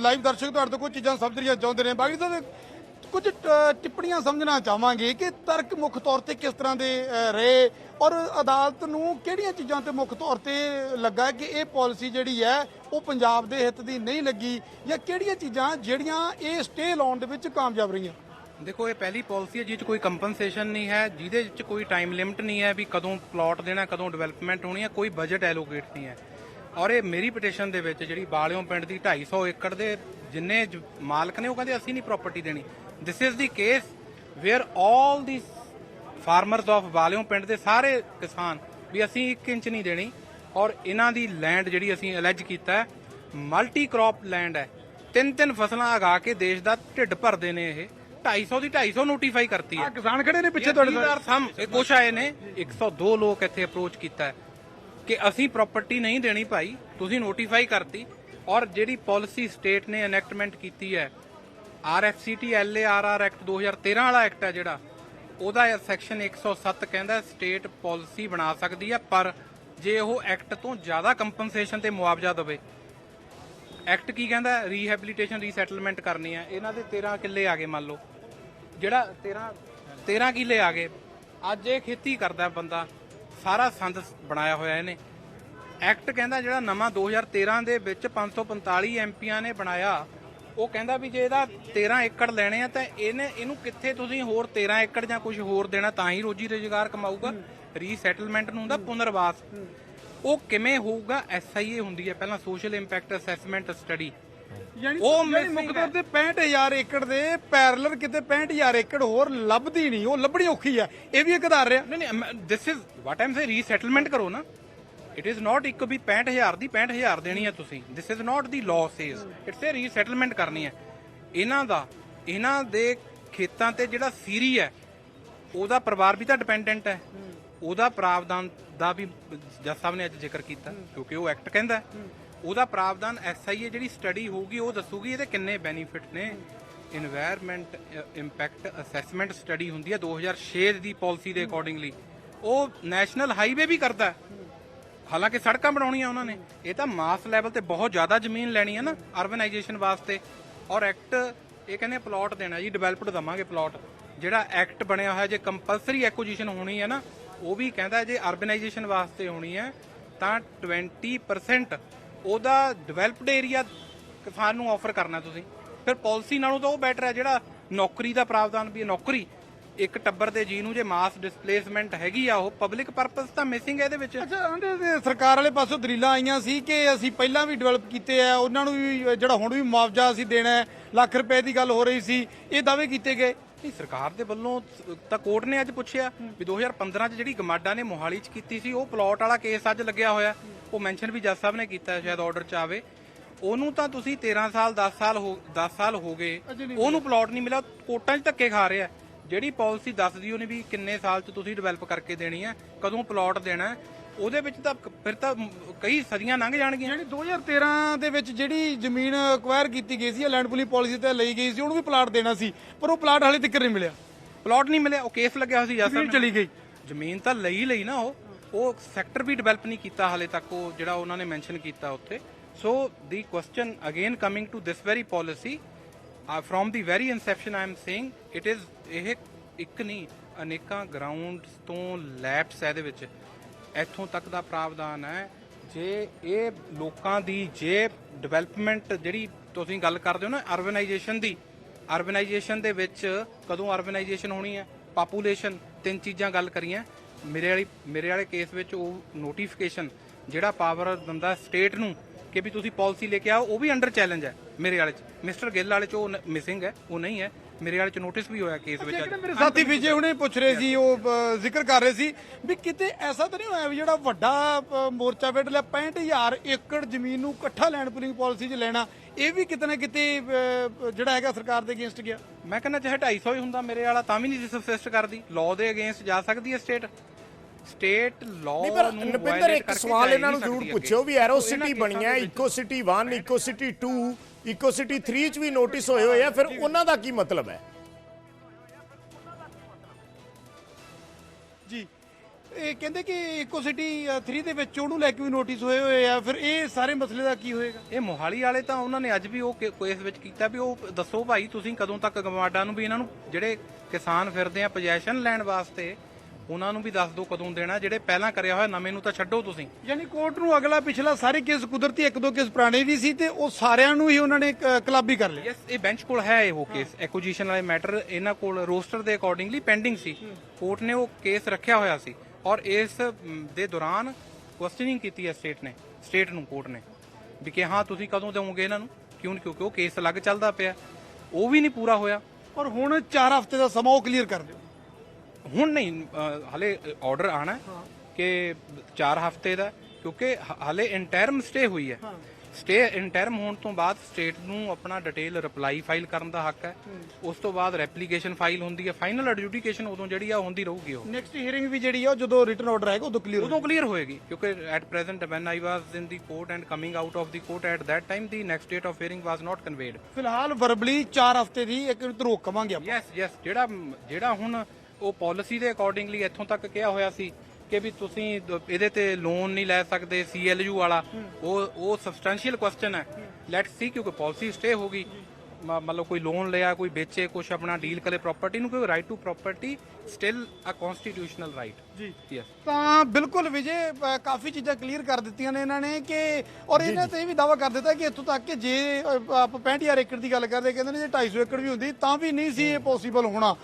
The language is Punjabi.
ਲਾਈਵ ਦਰਸ਼ਕ ਤੁਹਾਡੇ ਤੋਂ ਕੁਝ ਚੀਜ਼ਾਂ ਸਮਝਣੀਆਂ ਚਾਹੁੰਦੇ ਨੇ। ਬਾਕੀ ਸਾਹਿਬ ਕੁਝ ਟਿੱਪਣੀਆਂ ਸਮਝਣਾ ਚਾਹਾਂਗੇ ਕਿ ਤਰਕ ਮੁੱਖ ਤੌਰ ਤੇ ਕਿਸ ਤਰ੍ਹਾਂ ਦੇ ਰਹੇ ਔਰ ਅਦਾਲਤ ਨੂੰ ਕਿਹੜੀਆਂ ਚੀਜ਼ਾਂ ਤੇ ਮੁੱਖ ਤੌਰ ਤੇ ਲੱਗਾ ਕਿ ਇਹ ਪਾਲਿਸੀ ਜਿਹੜੀ ਹੈ, ਉਹ ਪੰਜਾਬ ਦੇ ਹਿੱਤ ਦੀ ਨਹੀਂ ਲੱਗੀ ਜਾਂ ਕਿਹੜੀਆਂ ਚੀਜ਼ਾਂ ਜਿਹੜੀਆਂ ਇਹ ਸਟੇ ਲਾਉਣ ਦੇ ਵਿੱਚ ਕਾਮਯਾਬ ਰਹੀਆਂ? ਦੇਖੋ, ਇਹ ਪਹਿਲੀ ਪਾਲਿਸੀ ਹੈ ਜਿਹਦੇ 'ਚ ਕੋਈ ਕੰਪਨਸੇਸ਼ਨ ਨਹੀਂ ਹੈ, ਜਿਹਦੇ ਵਿੱਚ ਕੋਈ ਟਾਈਮ ਲਿਮਟ ਨਹੀਂ ਹੈ ਵੀ ਕਦੋਂ ਪਲਾਟ ਦੇਣਾ, ਕਦੋਂ ਡਿਵੈਲਪਮੈਂਟ ਹੋਣੀ ਹੈ, ਕੋਈ ਬਜਟ ਐਲੋਕੇਟ ਨਹੀਂ ਹੈ। ਔਰ ਇਹ ਮੇਰੀ ਪਟੀਸ਼ਨ ਦੇ ਵਿੱਚ ਜਿਹੜੀ ਬਾਲਿਓ ਪਿੰਡ ਦੀ 250 ਏਕੜ ਦੇ ਜਿੰਨੇ ਜ- ਮਾਲਕ ਨੇ ਉਹ ਕਹਿੰਦੇ ਅਸੀਂ ਨਹੀਂ ਪ੍ਰਾਪਰਟੀ ਦੇਣੀ। This is the case where 올 the farmers of Balio ਪਿੰਡ ਦੇ ਸਾਰੇ ਕਿਸਾਨ ਵੀ ਅਸੀਂ 1 ਇੰਚ ਨਹੀਂ ਦੇਣੀ ਔਰ ਇਹਨਾਂ ਦੀ ਲੈਂਡ ਜਿਹੜੀ ਅਸੀਂ ਅਲੈਜ ਕੀਤਾ ਹੈ ਮਲਟੀ ਕ੍ਰੌਪ ਲੈਂਡ ਹੈ। ਤਿੰਨ ਤਿੰਨ ਫਸਲਾਂ ਉਗਾ ਕੇ ਦੇਸ਼ ਦਾ ਢਿੱਡ ਭਰਦੇ ਨੇ ਇਹ। 250 ਦੀ 250 ਨੋਟੀਫਾਈ ਕਰਤੀ ਆ ਹੈ ਕਿਸਾਨ ਖੜੇ ਨੇ ਪਿੱਛੇ ਤੁਹਾਡੇ ਤੁਹਾਡੇ ਸਮ ਇਹ ਕੁਛ ਆਏ ਨੇ। 102 ਲੋਕ ਇੱਥੇ ਅਪਰੋਚ ਕੀਤਾ ਹੈ। ਕਿ ਅਸੀਂ ਪ੍ਰਾਪਰਟੀ ਨਹੀਂ ਦੇਣੀ ਭਾਈ, ਤੁਸੀਂ ਨੋਟੀਫਾਈ ਕਰਤੀ ਔਰ ਜਿਹੜੀ ਪਾਲਿਸੀ ਸਟੇਟ ਨੇ ਐਨੈਕਟਮੈਂਟ ਕੀਤੀ ਹੈ ਆਰਐਫਸੀਟੀ ਐਲਏਆਰਆਰ ਐਕਟ 2013 ਵਾਲਾ ਐਕਟ ਹੈ ਜਿਹੜਾ, ਉਹਦਾ ਸੈਕਸ਼ਨ 107 ਕਹਿੰਦਾ ਸਟੇਟ ਪਾਲਿਸੀ ਬਣਾ ਸਕਦੀ ਹੈ, ਪਰ ਜੇ ਉਹ ਐਕਟ ਤੋਂ ਜ਼ਿਆਦਾ ਕੰਪਨਸੇਸ਼ਨ ਤੇ ਮੁਆਵਜ਼ਾ ਦੇਵੇ ਐਕਟ ਕੀ ਕਹਿੰਦਾ ਰੀਹੈਬਿਲਿਟੇਸ਼ਨ ਰੀਸੈਟਲਮੈਂਟ ਕਰਨੀ ਹੈ। ਇਹਨਾਂ ਦੇ 13 ਕਿੱਲੇ ਆ ਗਏ, ਮੰਨ ਲਓ। ਜਿਹੜਾ 13 13 ਕਿੱਲੇ ਆ ਗਏ। ਅੱਜ ਇਹ ਖੇਤੀ ਕਰਦਾ ਬੰਦਾ। ਸਾਰਾ ਸੰਦ ਬਣਾਇਆ ਹੋਇਆ ਇਹਨੇ। ਐਕਟ ਕਹਿੰਦਾ ਜਿਹੜਾ ਨਵਾਂ 2013 ਦੇ ਵਿੱਚ 545 ਐਮਪੀਆਂ ਨੇ ਬਣਾਇਆ ਉਹ ਕਹਿੰਦਾ ਵੀ ਜੇ ਇਹਦਾ 13 ਏਕੜ ਲੈਣੇ ਆ ਤਾਂ ਇਹਨੇ ਇਹਨੂੰ ਕਿੱਥੇ ਤੁਸੀਂ ਹੋਰ 13 ਏਕੜ ਜਾਂ ਕੁਝ ਹੋਰ ਦੇਣਾ ਤਾਂ ਹੀ ਰੋਜੀ ਰੋਜ਼ਗਾਰ ਕਮਾਊਗਾ ਰੀਸੈਟਲਮੈਂਟ ਨੂੰ ਹੁੰਦਾ ਪੁਨਰਵਾਸ। ਉਹ ਕਿਵੇਂ ਹੋਊਗਾ? ਐਸਆਈਏ ਹੁੰਦੀ ਹੈ ਪਹਿਲਾਂ ਸੋਸ਼ਲ ਇੰਪੈਕਟ ਅਸੈਸਮੈਂਟ ਸਟੱਡੀ ਉਹ ਤੌਰ ਤੇ 65000 ਏਕੜ ਦੇ ਪੈਰਲਰ ਕਿਤੇ 65000 ਏਕੜ ਹੋਰ ਲੱਭਦੀ ਨਹੀਂ ਉਹ ਲੱਭਣੀ ਔਖੀ ਆ ਇਹ ਵੀ ਇੱਕ ਆਧਾਰ ਰਿਹਾ। ਨਹੀਂ ਨਹੀਂ ਦਿਸ ਇਜ਼ ਵਾਟ ਆਮ ਸੇ ਰੀਸੈਟਲਮੈਂਟ ਕਰੋ ਨਾ। ਇਟ ਇਜ਼ ਨਾਟ ਇੱਕ ਵੀ 65000 ਦੀ 65000 ਦੇਣੀ ਹੈ ਤੁਸੀਂ। This is not the law says it's a resettlement ਕਰਨੀ ਹੈ। ਇਹਨਾਂ ਦਾ ਇਹਨਾਂ ਦੇ ਖੇਤਾਂ ਤੇ ਜਿਹੜਾ ਸੀਰੀ ਹੈ ਉਹਦਾ ਪਰਿਵਾਰ ਵੀ ਤਾਂ ਡਿਪੈਂਡੈਂਟ ਹੈ। ਉਹਦਾ ਪ੍ਰਾਵਧਾਨ ਦਾ ਵੀ ਜੱਜ ਸਾਹਿਬ ਨੇ ਅੱਜ ਜ਼ਿਕਰ ਕੀਤਾ ਕਿਉਂਕਿ ਉਹ ਐਕਟ ਕਹਿੰਦਾ। ਉਹਦਾ ਪ੍ਰਾਵਧਾਨ ਐਸਆਈਏ ਜਿਹੜੀ ਸਟੱਡੀ ਹੋਊਗੀ, ਉਹ ਦੱਸੂਗੀ ਇਹਦੇ ਕਿੰਨੇ ਬੈਨੀਫਿਟ ਨੇ। ਇਨਵਾਇਰਨਮੈਂਟ ਇੰਪੈਕਟ ਅਸੈਸਮੈਂਟ ਸਟੱਡੀ ਹੁੰਦੀ ਹੈ 2006 ਦੀ ਪਾਲਿਸੀ ਦੇ ਅਕੋਰਡਿੰਗਲੀ ਉਹ ਨੈਸ਼ਨਲ ਹਾਈਵੇ ਵੀ ਕਰਦਾ ਹਾਲਾਂਕਿ ਸੜਕਾਂ ਬਣਾਉਣੀਆਂ ਉਹਨਾਂ ਨੇ। ਇਹ ਤਾਂ ਮਾਸ ਲੈਵਲ ਤੇ ਬਹੁਤ ਜ਼ਿਆਦਾ ਜ਼ਮੀਨ ਲੈਣੀ ਹੈ ਨਾ ਅਰਬਨਾਈਜੇਸ਼ਨ ਵਾਸਤੇ। ਔਰ ਐਕਟ ਇਹ ਕਹਿੰਦੇ ਪਲਾਟ ਦੇਣਾ ਜੀ ਡਿਵੈਲਪਡ ਦਵਾਂਗੇ ਪਲਾਟ ਜਿਹੜਾ ਐਕਟ ਬਣਿਆ ਹੋਇਆ, ਜੇ ਕੰਪਲਸਰੀ ਐਕੁਜੀਸ਼ਨ ਹੋਣੀ ਹੈ ਨਾ, ਉਹ ਵੀ ਕਹਿੰਦਾ ਜੇ ਅਰਬਨਾਈਜੇਸ਼ਨ ਵਾਸਤੇ ਹੋਣੀ ਹੈ, ਤਾਂ 20% ਉਹਦਾ ਡਿਵੈਲਪਡ ਏਰੀਆ ਕਿਸਾਨ ਨੂੰ ਆਫਰ ਕਰਨਾ ਤੁਸੀਂ। ਫਿਰ ਪਾਲਿਸੀ ਨਾਲੋਂ ਤਾਂ ਉਹ ਬੈਟਰ ਹੈ ਜਿਹੜਾ ਨੌਕਰੀ ਦਾ ਪ੍ਰਾਵਧਾਨ ਵੀ ਨੌਕਰੀ ਇੱਕ ਟੱਬਰ ਦੇ ਜੀ ਨੂੰ ਜੇ ਮਾਸ ਡਿਸਪਲੇਸਮੈਂਟ ਹੈਗੀ ਆ ਉਹ ਪਬਲਿਕ ਪਰਪਸ ਤਾਂ ਮਿਸਿੰਗ ਹੈ ਇਹਦੇ ਵਿੱਚ। ਅੱਛਾ ਸਰਕਾਰ ਵਾਲੇ ਪਾਸੋਂ ਦਲੀਲਾਂ ਆਈਆਂ ਸੀ ਕਿ ਅਸੀਂ ਪਹਿਲਾਂ ਵੀ ਡਿਵੈਲਪ ਕੀਤੇ ਆ ਉਹਨਾਂ ਨੂੰ ਵੀ ਜਿਹੜਾ ਹੁਣ ਵੀ ਮੁਆਵਜ਼ਾ ਅਸੀਂ ਦੇਣਾ ਲੱਖ ਰੁਪਏ ਦੀ ਗੱਲ ਹੋ ਰਹੀ ਸੀ ਇਹ ਦਾਅਵੇ ਕੀਤੇ ਗਏ? ਨਹੀਂ ਸਰਕਾਰ ਦੇ ਵੱਲੋਂ ਤਾਂ ਕੋਰਟ ਨੇ ਅੱਜ ਪੁੱਛਿਆ ਵੀ 2015 ਚ ਜਿਹੜੀ ਗਮਾਡਾ ਨੇ ਮੋਹਾਲੀ ਚ ਕੀਤੀ ਸੀ ਉਹ ਪਲਾਟ ਵਾਲਾ ਕੇਸ ਅੱਜ ਲੱਗਿਆ ਹੋਇਆ। ਉਹ ਮੈਂਸ਼ਨ ਵੀ ਜੱਜ ਸਾਹਿਬ ਨੇ ਕੀਤਾ ਸ਼ਾਇਦ ਆਰਡਰ ਚ ਆਵੇ। ਉਹਨੂੰ ਤਾਂ ਤੁਸੀਂ 13 ਸਾਲ 10 ਸਾਲ ਹੋ 10 ਸਾਲ ਹੋ ਗਏ। ਉਹਨੂੰ ਪਲਾਟ ਨਹੀਂ ਮਿਲਿਆ। ਕੋਰਟਾਂ 'ਚ ਧੱਕੇ ਖਾ ਰਿਹਾ। ਜਿਹੜੀ ਪਾਲਿਸੀ ਦੱਸਦੀ ਉਹਨੇ ਵੀ ਕਿੰਨੇ ਸਾਲ 'ਚ ਤੁਸੀਂ ਡਿਵੈਲਪ ਕਰਕੇ ਦੇਣੀ ਹੈ ਕਦੋਂ ਪਲਾਟ ਦੇਣਾ ਉਹਦੇ ਵਿੱਚ ਤਾਂ ਫਿਰ ਤਾਂ ਕਈ ਸਦੀਆਂ ਲੰਘ ਜਾਣਗੀਆਂ। ਜਿਹੜੀ 2013 ਦੇ ਵਿੱਚ ਜਿਹੜੀ ਜ਼ਮੀਨ ਅਕਵਾਇਰ ਕੀਤੀ ਗਈ ਸੀ ਲੈਂਡ ਪੁਲਿੰਗ ਪਾਲਿਸੀ ਤੇ ਲਈ ਗਈ ਸੀ ਉਹਨੂੰ ਵੀ ਪਲਾਟ ਦੇਣਾ ਸੀ ਪਰ ਉਹ ਪਲਾਟ ਹਾਲੇ ਤੱਕ ਨਹੀਂ ਮਿਲਿਆ। ਪਲਾਟ ਨਹੀਂ ਮਿਲਿਆ। ਉਹ ਕੇਸ ਲੱਗਿਆ ਹੋਇਆ ਸੀ ਜੱਜ ਸਾਹਿਬ। ਚਲੀ ਗਈ। ਜ਼ਮੀਨ ਤਾਂ ਲਈ ਲਈ ਨਾ ਉਹ। ਉਹ ਸੈਕਟਰ ਵੀ ਡਿਵੈਲਪ ਨਹੀਂ ਕੀਤਾ ਹਾਲੇ ਤੱਕ, ਉਹ ਜਿਹੜਾ ਉਹਨਾਂ ਨੇ ਮੈਂਸ਼ਨ ਕੀਤਾ ਉੱਥੇ। So the question again coming to this very policy from the very inception I am saying it is ਇਹ ਇੱਕ ਨਹੀਂ, ਅਨੇਕਾਂ ਗਰਾਊਂਡਸ ਤੋਂ ਲੈਪਸ ਹੈ ਇਹਦੇ ਵਿੱਚ। ਇੱਥੋਂ ਤੱਕ ਦਾ ਪ੍ਰਾਵਧਾਨ ਹੈ। ਜੇ ਇਹ ਲੋਕਾਂ ਦੀ, ਜੇ ਡਿਵੈਲਪਮੈਂਟ ਜਿਹੜੀ ਤੁਸੀਂ ਗੱਲ ਕਰਦੇ ਹੋ ਨਾ ਅਰਬਨਾਈਜੇਸ਼ਨ ਦੀ ਅਰਬਨਾਈਜੇਸ਼ਨ ਦੇ ਵਿੱਚ ਕਦੋਂ ਅਰਬਨਾਈਜੇਸ਼ਨ ਹੋਣੀ ਹੈ? ਪਾਪੂਲੇਸ਼ਨ ਤਿੰਨ ਚੀਜ਼ਾਂ ਗੱਲ ਕਰੀਆਂ। ਮੇਰੇ ਵਾਲੀ ਮੇਰੇ ਵਾਲੇ ਕੇਸ ਵਿੱਚ ਉਹ ਨੋਟੀਫਿਕੇਸ਼ਨ ਜਿਹੜਾ ਪਾਵਰ ਦਿੰਦਾ ਸਟੇਟ ਨੂੰ ਕਿ ਵੀ ਤੁਸੀਂ ਪਾਲਿਸੀ ਲੈ ਕੇ ਆਓ ਉਹ ਵੀ ਅੰਡਰ ਚੈਲੰਜ ਹੈ ਮੇਰੇ ਵਾਲੇ ਚ। ਮਿਸਟਰ ਗਿੱਲ ਵਾਲੇ ਚ ਉਹ ਮਿਸਿੰਗ ਹੈ ਉਹ ਨਹੀਂ ਹੈ। ਮੇਰੇ ਵਾਲੇ ਚ ਨੋਟਿਸ ਵੀ ਹੋਇਆ ਕੇਸ ਵਿੱਚ ਮੇਰੇ ਸਾਥੀ ਵਿਜੇ ਹੁਣੇ ਪੁੱਛ ਰਹੇ ਸੀ ਉਹ ਜ਼ਿਕਰ ਕਰ ਰਹੇ ਸੀ ਵੀ ਕਿਤੇ ਐਸਾ ਤਾਂ ਨਹੀਂ ਹੋਇਆ ਵੀ ਜਿਹੜਾ ਵੱਡਾ ਮੋਰਚਾ ਵੇਟ ਲਿਆ 65000 ਏਕੜ ਜ਼ਮੀਨ ਨੂੰ ਇਕੱਠਾ ਲੈਂਡ ਪੁਲਿੰਗ ਪਾਲਿਸੀ 'ਚ ਲੈਣਾ ਇਹ ਵੀ ਕਿਤੇ ਨਾ ਕਿਤੇ ਜਿਹੜਾ ਹੈਗਾ ਸਰਕਾਰ ਦੇ ਅਗੇਂਸਟ ਗਿਆ। ਮੈਂ ਕਹਿੰਦਾ ਚਾਹੇ 250 ਹੀ ਹੁੰਦਾ ਮੇਰੇ ਵਾਲਾ ਤਾਂ ਵੀ ਨਹੀਂ ਸਬਸਿਸਟ ਕਰਦੀ। ਲਾਅ ਦੇ ਅਗੇਂਸਟ ਜਾ ਸਕਦੀ ਹੈ ਸਟੇਟ ਸਟੇਟ ਨਹੀਂ ਲਾਅ ਪਰ ਨੂੰ ਨਪਿੰਦਰ ਇੱਕ ਸਵਾਲ ਇਹਨਾਂ ਨੂੰ ਜ਼ਰੂਰ ਪੁੱਛਿਓ ਵੀ ਐਰੋ। ਸਿਟੀ ਬਣੀਆਂ ਇਕੋ ਸਿਟੀ 1 ਇਕੋ ਸਿਟੀ 2 ਇਕੋ ਸਿਟੀ 3 ਚ ਵੀ ਨੋਟਿਸ ਹੋਏ ਹੋਏ ਆ ਫਿਰ ਉਹਨਾਂ ਦਾ ਕੀ ਮਤਲਬ ਹੈ? ਜੀ ਇਹ ਕਹਿੰਦੇ ਕਿ ਇਕੋ ਸਿਟੀ 3 ਦੇ ਵਿੱਚ ਉਹਨੂੰ ਲੈ ਕੇ ਵੀ ਨੋਟਿਸ ਹੋਏ ਹੋਏ ਆ ਫਿਰ ਇਹ ਸਾਰੇ ਮਸਲੇ ਦਾ ਕੀ ਹੋਏਗਾ? ਇਹ ਮੋਹਾਲੀ ਵਾਲੇ ਤਾਂ ਉਹਨਾਂ ਨੇ ਅੱਜ ਵੀ ਉਹ ਕੇਸ ਵਿੱਚ ਕੀਤਾ ਵੀ ਉਹ ਦੱਸੋ ਭਾਈ ਤੁਸੀਂ ਕਦੋਂ ਤੱਕ ਗਵਾਡਾ ਨੂੰ ਵੀ ਇਹਨਾਂ ਨੂੰ ਜਿਹੜੇ ਕਿਸਾਨ ਫਿਰਦੇ ਆ ਪੋਜੈਸ਼ਨ ਲੈਣ ਵਾਸਤੇ ਉਹਨਾਂ ਨੂੰ ਵੀ ਦੱਸ ਦਿਓ ਕਦੋਂ ਦੇਣਾ ਜਿਹੜੇ ਪਹਿਲਾਂ ਕਰਿਆ ਹੋਇਆ ਨਵੇਂ ਨੂੰ ਤਾਂ ਛੱਡੋ ਤੁਸੀਂ। ਯਾਨੀ ਕੋਰਟ ਨੂੰ ਅਗਲਾ ਪਿਛਲਾ ਸਾਰੇ ਕੇਸ ਕੁਦਰਤੀ ਇੱਕ ਦੋ ਕੇਸ ਪੁਰਾਣੇ ਵੀ ਸੀ ਤੇ ਉਹ ਸਾਰਿਆਂ ਨੂੰ ਹੀ ਉਹਨਾਂ ਨੇ ਕਲਾਬੀ ਕਰ ਲਿਆ। ਯੈਸ ਇਹ ਬੈਂਚ ਕੋਲ ਹੈ ਇਹ ਉਹ ਕੇਸ ਐਕੁਜੀਸ਼ਨ ਵਾਲੇ ਮੈਟਰ ਇਹਨਾਂ ਕੋਲ ਰੋਸਟਰ ਦੇ ਅਕੋਰਡਿੰਗਲੀ ਪੈਂਡਿੰਗ ਸੀ। ਕੋਰਟ ਨੇ ਉਹ ਕੇਸ ਰੱਖਿਆ ਹੋਇਆ ਸੀ ਔਰ ਇਸ ਦੇ ਦੌਰਾਨ ਕੁਐਸਚਨਿੰਗ ਕੀਤੀ ਹੈ ਸਟੇਟ ਨੇ ਸਟੇਟ ਨੂੰ ਕੋਰਟ ਨੇ। ਵੀ ਕਿ ਹਾਂ ਤੁਸੀਂ ਕਦੋਂ ਦੇਵੋਗੇ ਇਹਨਾਂ ਨੂੰ? ਕਿਉਂ ਕਿਉਂਕਿ ਉਹ ਕੇਸ ਅਲੱਗ ਚੱਲਦਾ ਪਿਆ। ਉਹ ਵੀ ਨਹੀਂ ਪੂਰਾ ਹੋਇਆ। ਔਰ ਹੁਣ 4 ਹਫ਼ਤੇ ਦਾ ਸਮਾਂ ਉਹ ਕਲੀਅਰ ਕਰ ਦਿਓ। ਹੁਣ ਨਹੀਂ ਹਲੇ ਆਰਡਰ ਆਣਾ ਕਿ 4 ਹਫ਼ਤੇ ਦਾ ਕਿਉਂਕਿ ਹਲੇ ਇੰਟਰਮ ਸਟੇ ਹੋਈ ਹੈ। ਸਟੇ ਇੰਟਰਮ ਹੋਣ ਤੋਂ ਬਾਅਦ ਸਟੇਟ ਨੂੰ ਆਪਣਾ ਡਿਟੇਲ ਰਿਪਲਾਈ ਫਾਈਲ ਕਰਨ ਦਾ ਹੱਕ ਹੈ। ਉਸ ਤੋਂ ਬਾਅਦ ਰੈਪਲੀਕੇਸ਼ਨ ਫਾਈਲ ਹੁੰਦੀ ਹੈ। ਫਾਈਨਲ ਐਡਜੂਡੀਕੇਸ਼ਨ ਉਦੋਂ ਜਿਹੜੀ ਆ ਹੁੰਦੀ ਰਹੂਗੀ ਉਹ। ਨੈਕਸਟ ਹੀਅਰਿੰਗ ਵੀ ਜਿਹੜੀ ਆ ਜਦੋਂ ਰਿਟਨ ਆਰਡਰ ਆਏਗਾ ਉਦੋਂ ਕਲੀਅਰ ਉਦੋਂ ਕਲੀਅਰ ਹੋਏਗੀ ਕਿਉਂਕਿ at present when I was in the court and coming out of the court at that time the next date of hearing was not conveyed ਫਿਲਹਾਲ ਵਰਬਲੀ 4 ਹਫ਼ਤੇ ਦੀ ਇੱਕ ਰੋਕ ਕਵਾਂਗੇ ਆਪਾਂ। ਯੈਸ ਯੈਸ ਜਿਹੜਾ ਜਿਹੜਾ ਹੁਣ ਉਹ ਪਾਲਿਸੀ ਦੇ ਅਕੋਰਡਿੰਗਲੀ ਇੱਥੋਂ ਤੱਕ ਕਿਹਾ ਹੋਇਆ ਸੀ ਕਿ ਵੀ ਤੁਸੀਂ ਇਹਦੇ ਤੇ ਲੋਨ ਨਹੀਂ ਲੈ ਸਕਦੇ ਸੀਐਲਯੂ ਵਾਲਾ। ਉਹ ਉਹ ਸਬਸਟੈਂਸ਼ੀਅਲ ਕੁਐਸਚਨ ਹੈ। ਲੈਟਸ ਸੀ ਕਿਉਂਕਿ ਪਾਲਿਸੀ ਸਟੇ ਹੋ ਗਈ। ਮਤਲਬ ਕੋਈ ਲੋਨ ਲਿਆ ਕੋਈ ਵੇਚੇ ਕੁਝ ਆਪਣਾ ਡੀਲ ਕਰੇ ਪ੍ਰਾਪਰਟੀ ਨੂੰ ਕਿਉਂਕਿ right to property still uh constitutional right ਜੀ। ਯੈਸ ਤਾਂ ਬਿਲਕੁਲ ਵਿਜੇ ਕਾਫੀ ਚੀਜ਼ਾਂ ਕਲੀਅਰ ਕਰ ਦਿੱਤੀਆਂ ਨੇ ਇਹਨਾਂ ਨੇ ਕਿ ਔਰ ਇਹਨਾਂ ਤੇ ਇਹ ਵੀ ਦਾਵਾ ਕਰ ਦਿੱਤਾ ਕਿ ਇੱਥੋਂ ਤੱਕ ਕਿ ਜੇ ਆਪਾਂ 65000 ਏਕੜ ਦੀ ਗੱਲ ਕਰਦੇ ਕਹਿੰਦੇ ਨੇ ਜੇ 250 ਏਕੜ ਵੀ ਹੁੰਦੀ ਤਾਂ ਵੀ ਨਹੀਂ ਸੀ ਇਹ ਪੋਸੀਬਲ ਹੋਣਾ।